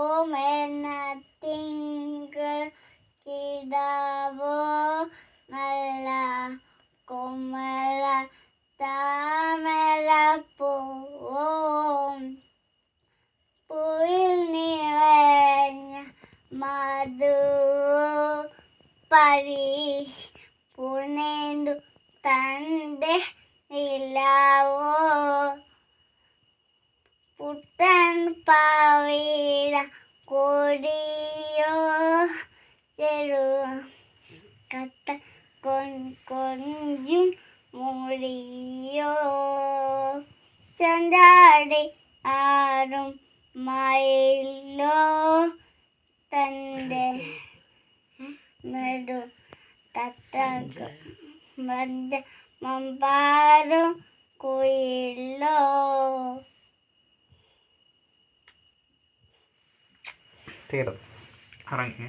ഓമന തിങ്കൾ കിടാവോ നല്ല കൊമല താമര പൂവും പൂവിൽ നിറഞ്ഞ മധു പരി പൂർണേന്ദു തന്റെ നിലാവോ. പാവിട കൊടിയോ ചെറു കത്ത കൊൻ കൊഞ്ചും മുടിയോ. ചന്താടി ആറും മയിലോ തന്റെ മൃദു തത്ത മഞ്ച. മമ്പാറും കുയിലോ. தேரது ஆரம்பிங்க